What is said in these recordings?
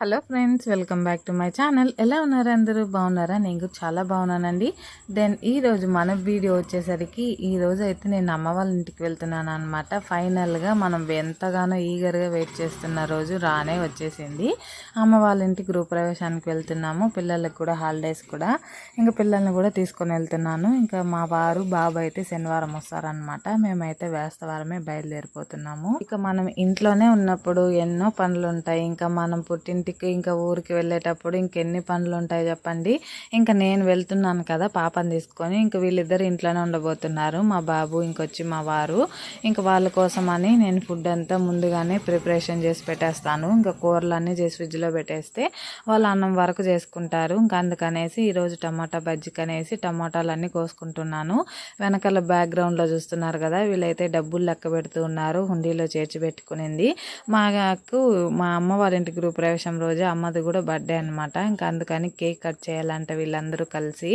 Hello friends welcome back to my channel. ఎలా ఉన్నారు అందరూ? బాగున్నారా? నేను చాలా బాగున్నానండి. దెన్ ఈరోజు మన వీడియో వచ్చేసరికి ఈ అయితే నేను అమ్మ వాళ్ళ ఇంటికి వెళ్తున్నాను అనమాట ఫైనల్గా మనం ఎంతగానో ఈగర్గా వెయిట్ చేస్తున్న రోజు రానే వచ్చేసింది. అమ్మ వాళ్ళ ఇంటి గృహప్రవేశానికి వెళ్తున్నాము. పిల్లలకు కూడా హాలిడేస్ కూడా. ఇంకా పిల్లల్ని కూడా తీసుకొని వెళ్తున్నాను. ఇంకా మా వారు బాబు అయితే శనివారం వస్తారనమాట మేమైతే వేస్తవారమే బయలుదేరిపోతున్నాము. ఇక మనం ఇంట్లోనే ఉన్నప్పుడు ఎన్నో పనులు ఉంటాయి ఇంకా మనం పుట్టింటి ఇంటికి ఇంకా ఊరికి వెళ్ళేటప్పుడు ఇంకెన్ని పనులు ఉంటాయి చెప్పండి. ఇంకా నేను వెళ్తున్నాను కదా పాపని తీసుకొని. ఇంకా వీళ్ళిద్దరు ఇంట్లోనే ఉండబోతున్నారు. మా బాబు ఇంకొచ్చి మా వారు. ఇంకా వాళ్ళ కోసమని నేను ఫుడ్ అంతా ముందుగానే ప్రిపరేషన్ చేసి పెట్టేస్తాను. ఇంకా కూరలన్నీ చేసి ఫ్రిడ్జ్లో పెట్టేస్తే వాళ్ళు అన్నం వరకు చేసుకుంటారు. ఇంకా అందుకనేసి ఈరోజు టమాటా బజ్జికి అనేసి టమాటాలన్నీ కోసుకుంటున్నాను. వెనకాల బ్యాక్గ్రౌండ్లో చూస్తున్నారు కదా వీళ్ళైతే డబ్బులు లెక్క పెడుతూ ఉన్నారు. హుండీలో చేర్చి పెట్టుకునింది. మాకు మా అమ్మ వాళ్ళ ఇంటి గృహప్రవేశం రోజు అమ్మది కూడా బర్త్డే అనమాట ఇంకా అందుకని కేక్ కట్ చేయాలంటే వీళ్ళందరూ కలిసి.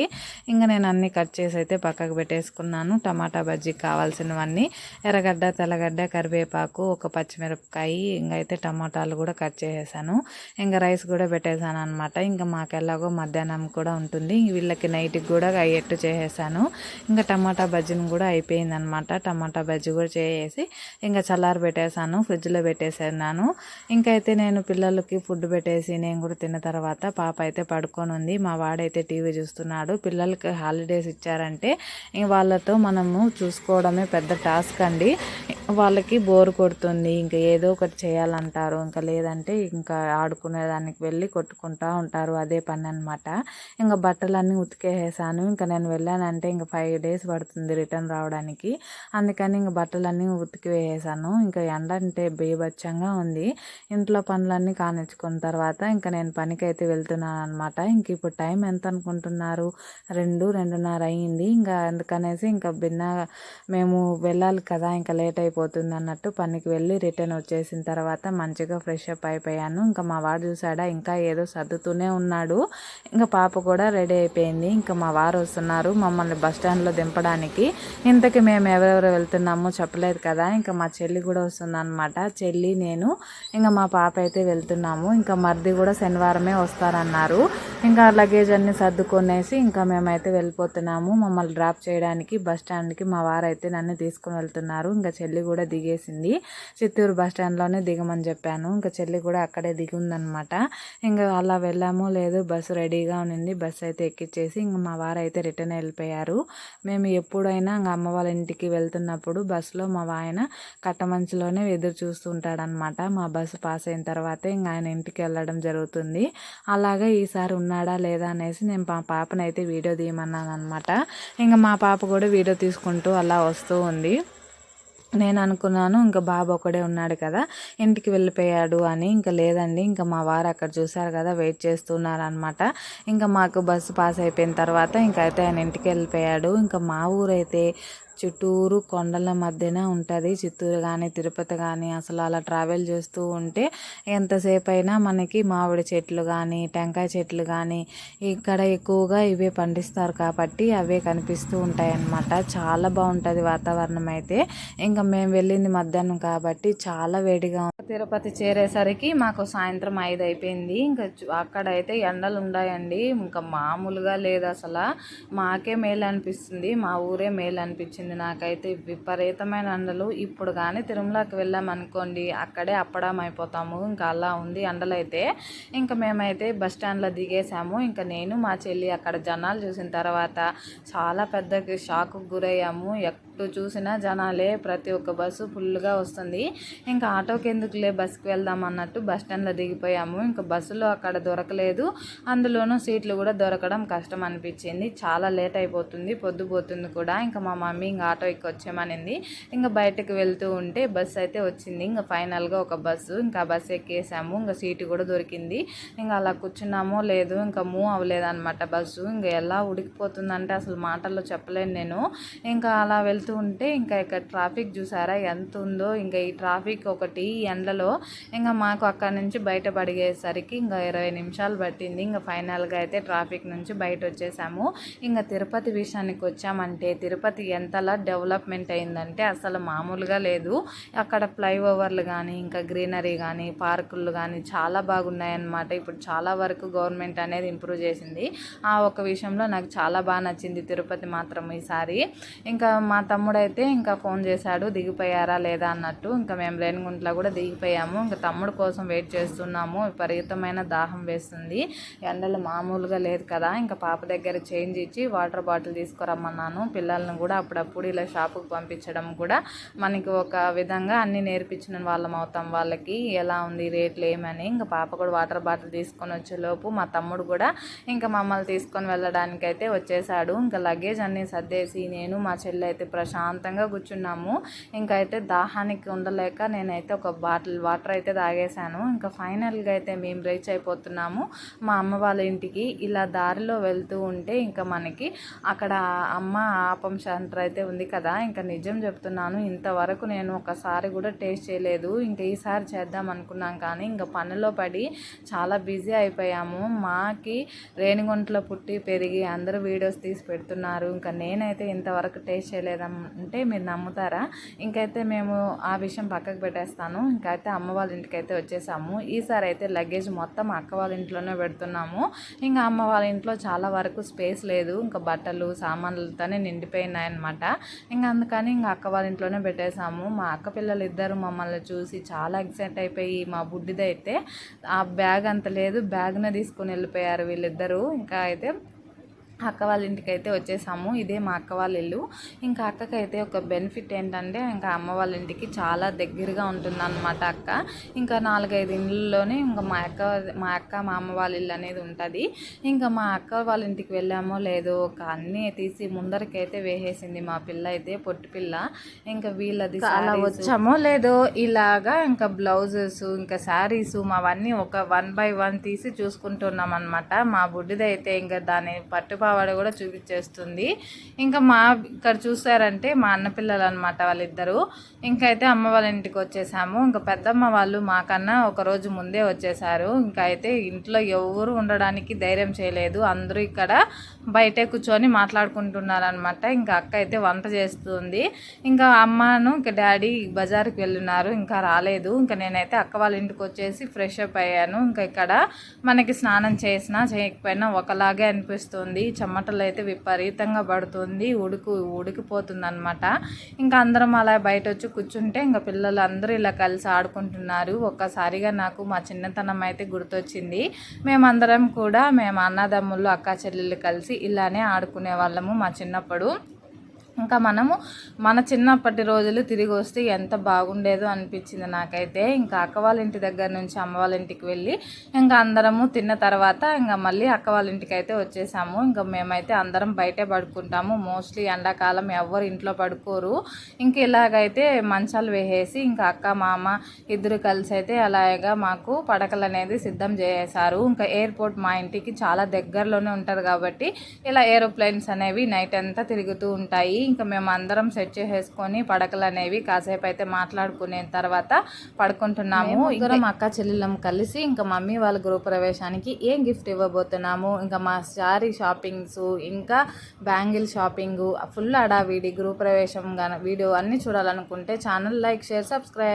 ఇంకా నేను అన్నీ కట్ చేసి అయితే పక్కకు పెట్టేసుకున్నాను. టమాటా బజ్జీకి కావాల్సినవన్నీ ఎర్రగడ్డ తెల్లగడ్డ కరివేపాకు ఒక పచ్చిమిరపకాయ ఇంకా అయితే టమాటాలు కూడా కట్ చేసేసాను. ఇంకా రైస్ కూడా పెట్టేశాను అనమాట ఇంకా మాకు ఎలాగో మధ్యాహ్నం కూడా ఉంటుంది. వీళ్ళకి నైట్కి కూడా అయ్యేట్టు చేసేసాను. ఇంకా టమాటా బజ్జీని కూడా అయిపోయింది అనమాట టమాటా బజ్జీ కూడా చేసేసి ఇంకా చల్లారి పెట్టేశాను ఫ్రిడ్జ్లో పెట్టేసాను అయితే నేను పిల్లలకి ఫుడ్ పెట్టేసి నేను కూడా తిన్న తర్వాత పాప అయితే పడుకొని ఉంది మా వాడైతే టీవీ చూస్తున్నాడు. పిల్లలకి హాలిడేస్ ఇచ్చారంటే వాళ్ళతో మనము చూసుకోవడమే పెద్ద టాస్క్ అండి. వాళ్ళకి బోర్ కొడుతుంది ఇంకా ఏదో ఒకటి చేయాలంటారు ఇంకా లేదంటే ఇంకా ఆడుకునే దానికి వెళ్ళి కొట్టుకుంటూ ఉంటారు అదే పని అనమాట ఇంకా బట్టలన్నీ ఉతికేసాను ఇంకా నేను వెళ్ళానంటే ఇంకా ఫైవ్ డేస్ పడుతుంది రిటర్న్ రావడానికి. అందుకని ఇంకా బట్టలన్నీ ఉతికి వేసేసాను ఇంకా ఎండ అంటే బేబచ్చంగా ఉంది. ఇంట్లో పనులన్నీ కానిచ్చుకున్న తర్వాత ఇంకా నేను పనికి అయితే వెళ్తున్నాను అనమాట ఇంక ఇప్పుడు టైం ఎంత అనుకుంటున్నారు? రెండు రెండున్నర అయ్యింది ఇంకా అందుకనేసి ఇంకా భిన్న మేము వెళ్ళాలి కదా ఇంకా లేట్ అయిపోతుంది అన్నట్టు పనికి వెళ్ళి రిటర్న్ వచ్చేసిన తర్వాత మంచిగా ఫ్రెష్ అప్ అయిపోయాను. ఇంకా మా వాడు చూసాడా ఇంకా ఏదో సర్దుతూనే ఉన్నాడు. ఇంకా పాప కూడా రెడీ అయిపోయింది. ఇంకా మా వారు వస్తున్నారు మమ్మల్ని బస్ స్టాండ్లో దింపడానికి. ఇంతకి మేము ఎవరెవరు వెళ్తున్నామో చెప్పలేదు కదా. ఇంకా మా చెల్లి కూడా వస్తుంది అనమాట చెల్లి నేను ఇంకా మా పాప అయితే వెళ్తున్నాము. ఇంకా మరిది కూడా శనివారమే వస్తారన్నారు. ఇంకా లగేజ్ అన్నీ సర్దుకొనేసి ఇంకా మేమైతే వెళ్ళిపోతున్నాము. మమ్మల్ని డ్రాప్ చేయడానికి బస్ స్టాండ్కి మా వారైతే నన్ను తీసుకుని వెళ్తున్నారు. ఇంకా చెల్లి కూడా దిగేసింది. చిత్తూరు బస్ స్టాండ్లోనే దిగమని చెప్పాను. ఇంకా చెల్లి కూడా అక్కడే దిగుందనమాట ఇంకా అలా వెళ్ళాము లేదు బస్సు రెడీగా ఉన్నింది. బస్సు అయితే ఎక్కిచ్చేసి ఇంకా మా వారైతే రిటర్న్ వెళ్ళిపోయారు. మేము ఎప్పుడైనా ఇంకా అమ్మ వాళ్ళ ఇంటికి వెళ్తున్నప్పుడు బస్సులో మా ఆయన కట్టమంచులోనే ఎదురు చూస్తుంటాడనమాట మా బస్సు పాస్ అయిన తర్వాత ఇంకా ఆయన ఇంటికి వెళ్ళడం జరుగుతుంది. అలాగే ఈసారి ఉన్నాడా లేదా అనేసి నేను మా పాపనైతే వీడియో తీయమన్నాను అనమాట ఇంకా మా పాప కూడా వీడియో తీసుకుంటూ అలా వస్తూ ఉంది. నేను అనుకున్నాను ఇంకా బాబు ఒకడే ఉన్నాడు కదా ఇంటికి వెళ్ళిపోయాడు అని. ఇంకా లేదండి ఇంకా మా వారు అక్కడ చూశారు కదా వెయిట్ చేస్తున్నారు అనమాట ఇంకా మాకు బస్సు పాస్ అయిపోయిన తర్వాత ఇంకా అయితే ఆయన ఇంటికి వెళ్ళిపోయాడు. ఇంకా మా ఊరైతే చుట్టూరు కొండల మధ్యన ఉంటుంది. చిత్తూరు కానీ తిరుపతి కానీ అసలు అలా ట్రావెల్ చేస్తూ ఉంటే ఎంతసేపు అయినా మనకి మామిడి చెట్లు కానీ టెంకాయ చెట్లు కానీ ఇక్కడ ఎక్కువగా ఇవే పండిస్తారు కాబట్టి అవే కనిపిస్తూ ఉంటాయి అన్నమాట చాలా బాగుంటుంది వాతావరణం అయితే. ఇంకా మేము వెళ్ళింది మధ్యాహ్నం కాబట్టి చాలా వేడిగా తిరుపతి చేరేసరికి మాకు సాయంత్రం ఐదు అయిపోయింది. ఇంకా అక్కడైతే ఎండలు ఉన్నాయండి ఇంకా మామూలుగా లేదు అసలు. మాకే మేలు అనిపిస్తుంది మా ఊరే మేలు అనిపించింది నాకైతే. విపరీతమైన ఎండలు. ఇప్పుడు కానీ తిరుమలకి వెళ్ళామనుకోండి అక్కడే అప్పడం అయిపోతాము. ఇంకా అలా ఉంది ఎండలైతే. అయితే ఇంకా మేమైతే బస్ స్టాండ్లో దిగేసాము ఇంకా నేను మా చెల్లి అక్కడ జనాలు చూసిన తర్వాత చాలా పెద్ద షాక్ గురయ్యాము. ఎప్పుడు చూసినా జనాలే ప్రతి ఒక్క బస్సు ఫుల్గా వస్తుంది. ఇంకా ఆటోకి ఎందుకులే బస్కి వెళ్దాం అన్నట్టు బస్ స్టాండ్లో దిగిపోయాము. ఇంకా బస్సులో అక్కడ దొరకలేదు. అందులోనూ సీట్లు కూడా దొరకడం కష్టం అనిపించింది. చాలా లేట్ అయిపోతుంది పొద్దుపోతుంది కూడా. ఇంకా మా మమ్మీ ఇంకా ఆటో ఎక్కి వచ్చామనింది. ఇంకా బయటకు వెళ్తూ ఉంటే బస్సు అయితే వచ్చింది. ఇంకా ఫైనల్గా ఒక బస్సు ఇంకా బస్సు ఎక్కేసాము. ఇంకా సీటు కూడా దొరికింది. ఇంకా అలా కూర్చున్నామో లేదు ఇంకా మూవ్ అవ్వలేదన్నమాట బస్సు. ఇంకా ఎలా ఉడికిపోతుందంటే అసలు మాటల్లో చెప్పలేను నేను. ఇంకా అలా వెళ్తూ ఉంటే ఇంకా ఇక్కడ ట్రాఫిక్ చూసారా ఎంత ఉందో. ఇంకా ఈ ట్రాఫిక్ ఒకటి ఎండలో ఇంకా మాకు అక్కడ నుంచి బయట పడిగేసరికి ఇంకా ఇరవై నిమిషాలు పట్టింది. ఇంకా ఫైనల్గా అయితే ట్రాఫిక్ నుంచి బయట వచ్చేసాము. ఇంకా తిరుపతి విషయానికి వచ్చామంటే తిరుపతి ఎంత ఎలా డెవలప్మెంట్ అయిందంటే అసలు మామూలుగా లేదు. అక్కడ ఫ్లైఓవర్లు కానీ ఇంకా గ్రీనరీ కానీ పార్కులు కానీ చాలా బాగున్నాయన్నమాట. ఇప్పుడు చాలా వరకు గవర్నమెంట్ అనేది ఇంప్రూవ్ చేసింది. ఆ ఒక విషయంలో నాకు చాలా బాగా నచ్చింది తిరుపతి మాత్రం ఈసారి. ఇంకా మా తమ్ముడు అయితే ఇంకా ఫోన్ చేశాడు దిగిపోయారా లేదా అన్నట్టు. ఇంకా మేము రేణిగుంట్లో కూడా దిగిపోయాము. ఇంకా తమ్ముడు కోసం వెయిట్ చేస్తున్నాము. విపరీతమైన దాహం వేస్తుంది. ఎండలు మామూలుగా లేదు కదా. ఇంకా పాప దగ్గర చేంజ్ ఇచ్చి వాటర్ బాటిల్ తీసుకురమ్మన్నాను. పిల్లల్ని కూడా అప్పుడప్పుడు ఇలా షాపుకి పంపించడం కూడా మనకి ఒక విధంగా అన్ని నేర్పించిన వాళ్ళం అవుతాం వాళ్ళకి. ఎలా ఉంది రేట్లు ఏమని ఇంకా పాప కూడా వాటర్ బాటిల్ తీసుకొని వచ్చేలోపు మా తమ్ముడు కూడా ఇంకా మమ్మల్ని తీసుకొని వెళ్ళడానికి అయితే వచ్చేసాడు. ఇంకా లగేజ్ అన్నీ సర్దేసి నేను మా చెల్లి అయితే ప్రశాంతంగా కూర్చున్నాము. ఇంకా అయితే దాహానికి ఉండలేక నేనైతే ఒక బాటిల్ వాటర్ అయితే తాగేశాను. ఇంకా ఫైనల్గా అయితే మేము రీచ్ అయిపోతున్నాము మా అమ్మ వాళ్ళ ఇంటికి. ఇలా దారిలో వెళ్తూ ఉంటే ఇంకా మనకి అక్కడ అమ్మ ఆపం సెంటర్ అయితే ఉంది కదా ఇంకా నిజం చెప్తున్నాను. ఇంతవరకు నేను ఒకసారి కూడా టేస్ట్ చేయలేదు. ఇంకా ఈసారి చేద్దాం అనుకున్నాం కానీ ఇంకా పనిలో పడి చాలా బిజీ అయిపోయాము. మాకి రేణిగుంటలో పుట్టి పెరిగి అందరూ వీడియోస్ తీసి పెడుతున్నారు. ఇంకా నేనైతే ఇంతవరకు టేస్ట్ చేయలేదంటే మీరు నమ్ముతారా? ఇంకైతే మేము ఆ విషయం పక్కకు పెట్టేస్తాను. ఇంకైతే అమ్మ వాళ్ళ ఇంటికి అయితే వచ్చేసాము. ఈసారి అయితే లగేజ్ మొత్తం అక్క వాళ్ళ ఇంట్లోనే పెడుతున్నాము. ఇంకా అమ్మ వాళ్ళ ఇంట్లో చాలా వరకు స్పేస్ లేదు. ఇంకా బట్టలు సామాన్లతోనే నిండిపోయినాయన్నమాట. ఇంకా అందుకని ఇంకా అక్క వాళ్ళ ఇంట్లోనే పెట్టేశాము. మా అక్క పిల్లలు ఇద్దరు మమ్మల్ని చూసి చాలా ఎక్సైట్ అయిపోయి మా బుడ్డిదైతే ఆ బ్యాగ్ అంత లేదు బ్యాగ్నే తీసుకొని వెళ్ళిపోయారు వీళ్ళిద్దరూ. ఇంకా అయితే అక్క వాళ్ళ ఇంటికి అయితే వచ్చేసాము. ఇదే మా అక్క వాళ్ళ ఇల్లు. ఇంకా అక్కకైతే ఒక బెనిఫిట్ ఏంటంటే ఇంకా అమ్మ వాళ్ళ ఇంటికి చాలా దగ్గరగా ఉంటుందన్నమాట అక్క. ఇంకా నాలుగైదు ఇళ్ళలోనే ఇంకా మా అక్క మా అక్క మా అమ్మ వాళ్ళ ఇల్లు అనేది ఉంటుంది. ఇంకా మా అక్క వాళ్ళ ఇంటికి వెళ్ళామో లేదో ఒక అన్నీ తీసి ముందరకైతే వేసేసింది మా పిల్ల అయితే పొట్టి పిల్ల. ఇంకా వీళ్ళది అలా వచ్చామో లేదో ఇలాగా ఇంకా బ్లౌజెస్ ఇంకా శారీస్ మావన్నీ ఒక వన్ బై వన్ తీసి చూసుకుంటున్నాం అనమాట మా బుడ్డిదైతే ఇంకా దాని పట్టుపా ఆవిడ కూడా చూపించేస్తుంది. ఇంకా మా ఇక్కడ చూసారంటే మా అన్న పిల్లలు అనమాట వాళ్ళిద్దరూ. ఇంకా అయితే అమ్మ వాళ్ళ ఇంటికి వచ్చేసాము. ఇంకా పెద్దమ్మ వాళ్ళు మాకన్నా ఒక రోజు ముందే వచ్చేసారు. ఇంకా అయితే ఇంట్లో ఎవరు ఉండడానికి ధైర్యం చేయలేదు. అందరూ ఇక్కడ బయటే కూర్చొని మాట్లాడుకుంటున్నారనమాట ఇంకా అక్క అయితే వంట చేస్తుంది. ఇంకా అమ్మను ఇంకా డాడీ బజార్కి వెళ్ళున్నారు ఇంకా రాలేదు. ఇంకా నేనైతే అక్క వాళ్ళ ఇంటికి వచ్చేసి ఫ్రెష్ అప్ అయ్యాను. ఇంకా ఇక్కడ మనకి స్నానం చేసినా చేయకపోయినా ఒకలాగే అనిపిస్తుంది. చెమటలు అయితే విపరీతంగా పడుతుంది ఉడుకు ఉడికిపోతుంది అనమాట ఇంకా అందరం అలా బయట వచ్చి కూర్చుంటే ఇంకా పిల్లలు అందరూ ఇలా కలిసి ఆడుకుంటున్నారు. ఒక్కసారిగా నాకు మా చిన్నతనం అయితే గుర్తొచ్చింది. మేమందరం కూడా మేము అన్నదమ్ముళ్ళు అక్క చెల్లెళ్ళు కలిసి ఇలానే ఆడుకునే వాళ్ళము మా చిన్నప్పుడు. ఇంకా మనము మన చిన్నప్పటి రోజులు తిరిగి వస్తే ఎంత బాగుండేదో అనిపించింది నాకైతే. ఇంకా అక్క వాళ్ళ ఇంటి దగ్గర నుంచి అమ్మ వాళ్ళ ఇంటికి వెళ్ళి ఇంకా అందరము తిన్న తర్వాత ఇంకా మళ్ళీ అక్క వాళ్ళ ఇంటికి అయితే వచ్చేసాము. ఇంకా మేమైతే అందరం బయటే పడుకుంటాము. మోస్ట్లీ ఎండాకాలం ఎవరు ఇంట్లో పడుకోరు. ఇంక ఇలాగైతే మంచాలు వేసేసి ఇంకా అక్క మామ ఇద్దరు కలిసి అయితే అలాగా మాకు పడకలు అనేది సిద్ధం చేశారు. ఇంకా ఎయిర్పోర్ట్ మా ఇంటికి చాలా దగ్గరలోనే ఉంటుంది కాబట్టి ఇలా ఏరోప్లేన్స్ అనేవి నైట్ అంతా తిరుగుతూ ఉంటాయి. ఇంకా మేము అందరం సెట్ చేసేసుకొని పడకలు అనేవి కాసేపు అయితే మాట్లాడుకునే తర్వాత పడుకుంటున్నాము. ఇంకా మా అక్క చెల్లెళ్ళం కలిసి ఇంకా మమ్మీ వాళ్ళ గృహ ప్రవేశానికి ఏం గిఫ్ట్ ఇవ్వబోతున్నాము. ఇంకా మా శారీ షాపింగ్స్ ఇంకా బ్యాంగిల్ షాపింగ్ ఫుల్ అడావిడి గృహ ప్రవేశం వీడియో అన్నీ చూడాలనుకుంటే ఛానల్ లైక్ షేర్ సబ్స్క్రైబ్